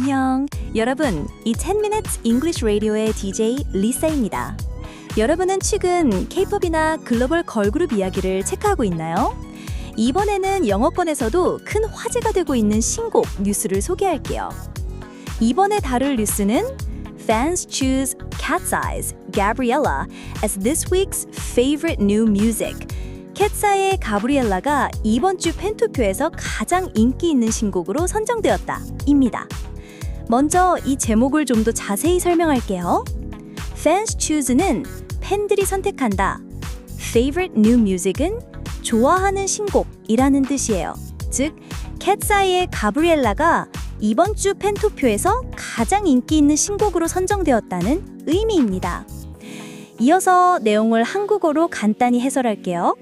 안녕. 여러분, 이 10 Minutes English Radio의 DJ 리사입니다. 여러분은 최근 K-팝이나 글로벌 걸그룹 이야기를 체크하고 있나요? 이번에는 영어권에서도 큰 화제가 되고 있는 신곡 뉴스를 소개할게요. 이번에 다룰 뉴스는 Fans choose Cat's Eyes, Gabriella as this week's favorite new music. 캣사의 가브리엘라가 이번 주 팬투표에서 가장 인기 있는 신곡으로 선정되었다. 입니다. 먼저 이 제목을 좀 더 자세히 설명할게요. Fans choose는 팬들이 선택한다. Favorite new music은 좋아하는 신곡이라는 뜻이에요. 즉, 캣사이의 가브리엘라가 이번 주 팬투표에서 가장 인기 있는 신곡으로 선정되었다는 의미입니다. 이어서 내용을 한국어로 간단히 해설할게요.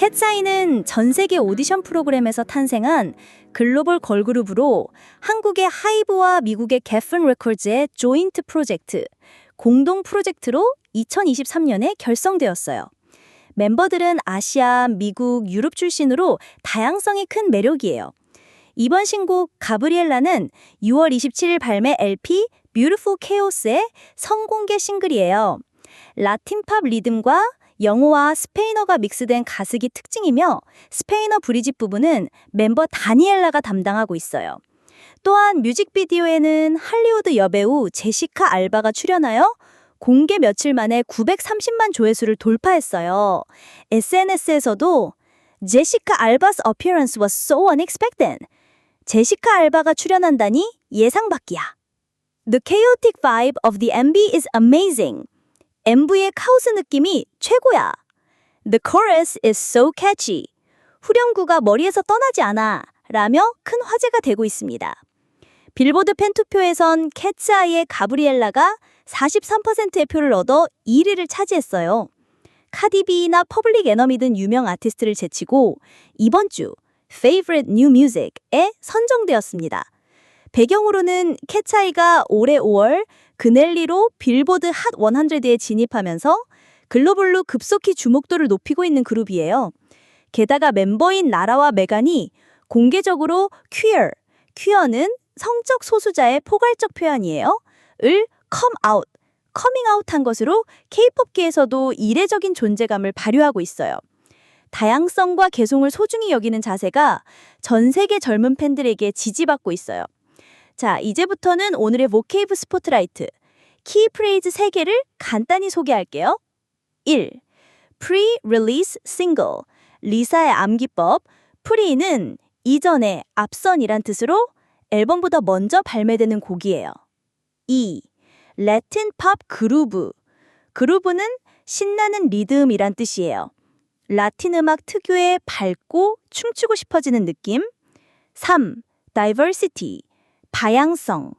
캣사이는 전 세계 오디션 프로그램에서 탄생한 글로벌 걸그룹으로 한국의 하이브와 미국의 개픈 레코드의 조인트 프로젝트, 공동 프로젝트로 2023년에 결성되었어요. 멤버들은 아시아, 미국, 유럽 출신으로 다양성이 큰 매력이에요. 이번 신곡 가브리엘라는 6월 27일 발매 LP Beautiful Chaos의 성공개 싱글이에요. 라틴 팝 리듬과 영어와 스페인어가 믹스된 가습이 특징이며 스페인어 브리짓 부분은 멤버 다니엘라가 담당하고 있어요. 또한 뮤직비디오에는 할리우드 여배우 제시카 알바가 출연하여 공개 며칠 만에 930만 조회수를 돌파했어요. SNS에서도 제시카 알바's appearance was so unexpected. 제시카 알바가 출연한다니 예상 밖이야. The chaotic vibe of the MV is amazing. MV의 카오스 느낌이 최고야. The chorus is so catchy. 후렴구가 머리에서 떠나지 않아. 라며 큰 화제가 되고 있습니다. 빌보드 팬투표에선 캣츠아이의 가브리엘라가 43%의 표를 얻어 1위를 차지했어요. 카디비나 퍼블릭 에너미 등 유명 아티스트를 제치고 이번 주 Favorite New Music에 선정되었습니다. 배경으로는 캣차이가 올해 5월 그넬리로 빌보드 핫 100에 진입하면서 글로벌로 급속히 주목도를 높이고 있는 그룹이에요. 게다가 멤버인 나라와 메간이 공개적으로 queer, queer는 성적 소수자의 포괄적 표현이에요. 을 come out, 커밍 아웃한 것으로 K-팝계에서도 이례적인 존재감을 발휘하고 있어요. 다양성과 개성을 소중히 여기는 자세가 전 세계 젊은 팬들에게 지지받고 있어요. 자, 이제부터는 오늘의 모케이브 스포트라이트. 키프레이즈 3개를 간단히 소개할게요. 1. Pre-release single. 리사의 암기법. 프리는 이전에 앞선이란 뜻으로 앨범보다 먼저 발매되는 곡이에요. 2. 레틴 팝 그루브. 그루브는 신나는 리듬이란 뜻이에요. 라틴 음악 특유의 밝고 춤추고 싶어지는 느낌. 3. diversity. 다양성.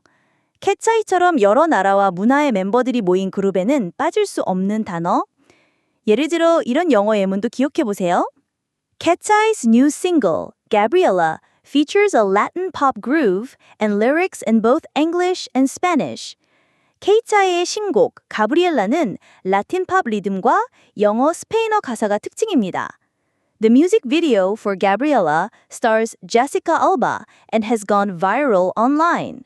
캣차이처럼 여러 나라와 문화의 멤버들이 모인 그룹에는 빠질 수 없는 단어. 예를 들어 이런 영어 예문도 기억해 보세요. Cat's new single, Gabriella, features a Latin pop groove and lyrics in both English and Spanish. 케이차의 신곡 가브리엘라는 라틴 팝 리듬과 영어 스페인어 가사가 특징입니다. The music video for Gabriella stars Jessica Alba and has gone viral online.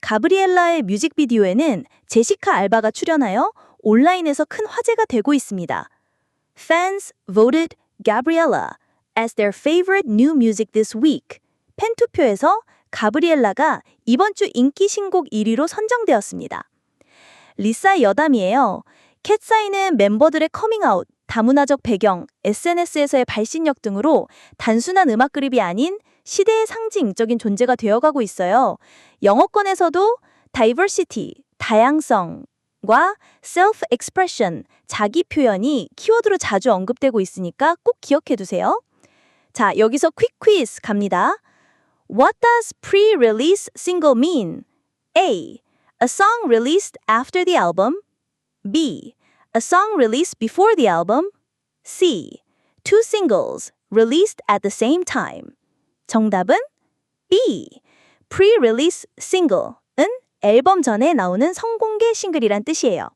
가브리엘라의 뮤직비디오에는 제시카 알바가 출연하여 온라인에서 큰 화제가 되고 있습니다. Fans voted Gabriella as their favorite new music this week. 팬투표에서 가브리엘라가 이번 주 인기 신곡 1위로 선정되었습니다. 리사 여담이에요. 캣사이는 멤버들의 커밍아웃, 다문화적 배경, SNS에서의 발신력 등으로 단순한 음악 그룹이 아닌 시대의 상징적인 존재가 되어가고 있어요. 영어권에서도 diversity, 다양성과 self-expression, 자기 표현이 키워드로 자주 언급되고 있으니까 꼭 기억해 두세요. 자, 여기서 quick quiz 갑니다. What does pre-release single mean? A. A song released after the album. B. A song released before the album. C. Two singles released at the same time. 정답은 B. Pre-release single은 앨범 전에 나오는 성공개 싱글이란 뜻이에요.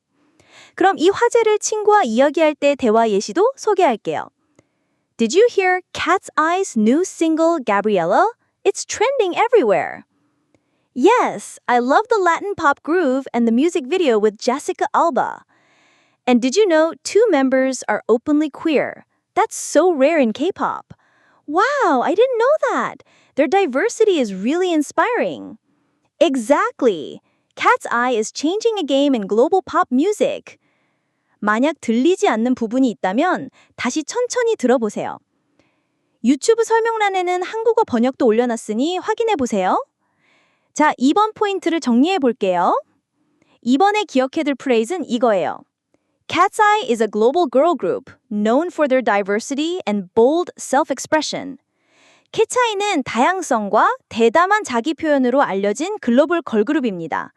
그럼 이 화제를 친구와 이야기할 때 대화 예시도 소개할게요. Did you hear Cat's Eye's new single Gabriella? It's trending everywhere. Yes, I love the Latin pop groove and the music video with Jessica Alba. And did you know two members are openly queer? That's so rare in K pop. Wow, I didn't know that. Their diversity is really inspiring. Exactly. Cat's Eye is changing a game in global pop music. 만약 들리지 않는 부분이 있다면 다시 천천히 들어보세요. 유튜브 설명란에는 한국어 번역도 올려놨으니 확인해 보세요. 자, 이번 포인트를 정리해 볼게요. 이번에 기억해둘 프레이즈는 이거예요. Cat's Eye is a global girl group known for their diversity and bold self-expression. 캣아이는 다양성과 대담한 자기 표현으로 알려진 글로벌 걸그룹입니다.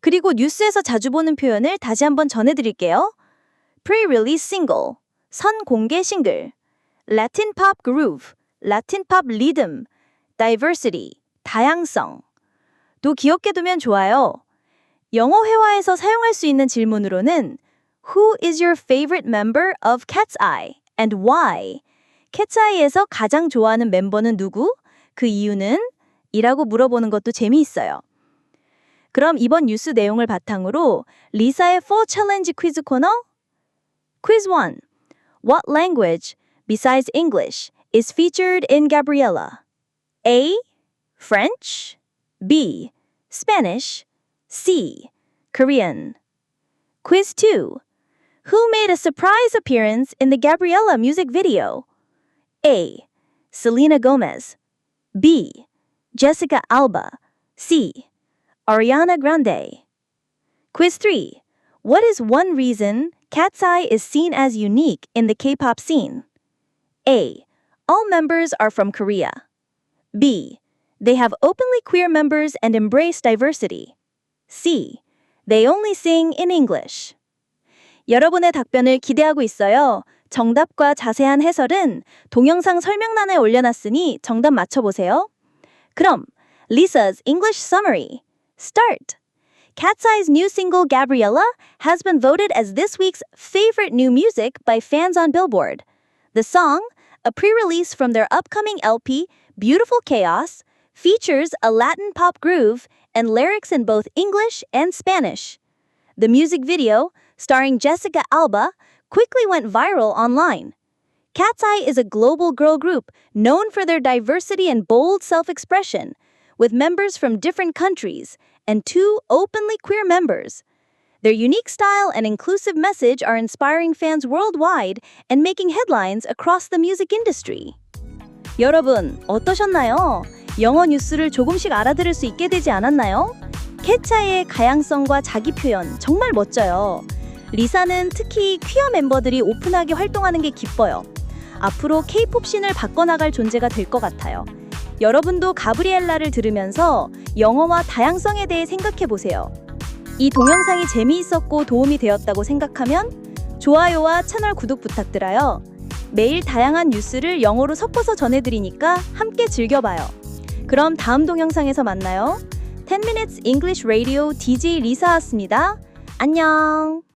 그리고 뉴스에서 자주 보는 표현을 다시 한번 전해드릴게요. Pre-release single, 선공개 싱글, Latin pop groove, Latin pop rhythm, diversity, 다양성. 또 기억해 두면 좋아요. 영어 회화에서 사용할 수 있는 질문으로는 Who is your favorite member of Cat's Eye and why? Cat's Eye에서 가장 좋아하는 멤버는 누구? 그 이유는? 이라고 물어보는 것도 재미있어요. 그럼 이번 뉴스 내용을 바탕으로 리사의 4 챌린지 퀴즈 코너 Quiz 1. What language besides English is featured in Gabriella? A. French B. Spanish C. Korean Quiz 2. Who made a surprise appearance in the Gabriella music video? A. Selena Gomez B. Jessica Alba C. Ariana Grande Quiz 3. What is one reason Cat's Eye is seen as unique in the K-pop scene? A. All members are from Korea. B. They have openly queer members and embrace diversity. C. They only sing in English. 여러분의 답변을 기대하고 있어요. 정답과 자세한 해설은 동영상 설명란에 올려놨으니 정답 맞춰보세요. 그럼 Lisa's English Summary. Start. Cat's Eye's new single Gabriella has been voted as this week's favorite new music by fans on Billboard. The song, a pre-release from their upcoming LP Beautiful Chaos, features a Latin pop groove and lyrics in both English and Spanish. The music video, starring Jessica Alba, quickly went viral online. Cat's Eye is a global girl group known for their diversity and bold self expression, with members from different countries and two openly queer members. Their unique style and inclusive message are inspiring fans worldwide and making headlines across the music industry. 여러분, 어떠셨나요? 영어 뉴스를 조금씩 알아들을 수 있게 되지 않았나요? 캣차이의 가양성과 자기 표현 정말 멋져요. 리사는 특히 퀴어 멤버들이 오픈하게 활동하는 게 기뻐요. 앞으로 케이팝 씬을 바꿔나갈 존재가 될 것 같아요. 여러분도 가브리엘라를 들으면서 영어와 다양성에 대해 생각해 보세요. 이 동영상이 재미있었고 도움이 되었다고 생각하면 좋아요와 채널 구독 부탁드려요. 매일 다양한 뉴스를 영어로 섞어서 전해드리니까 함께 즐겨봐요. 그럼 다음 동영상에서 만나요. 10 Minutes English Radio DJ 리사였습니다. 안녕.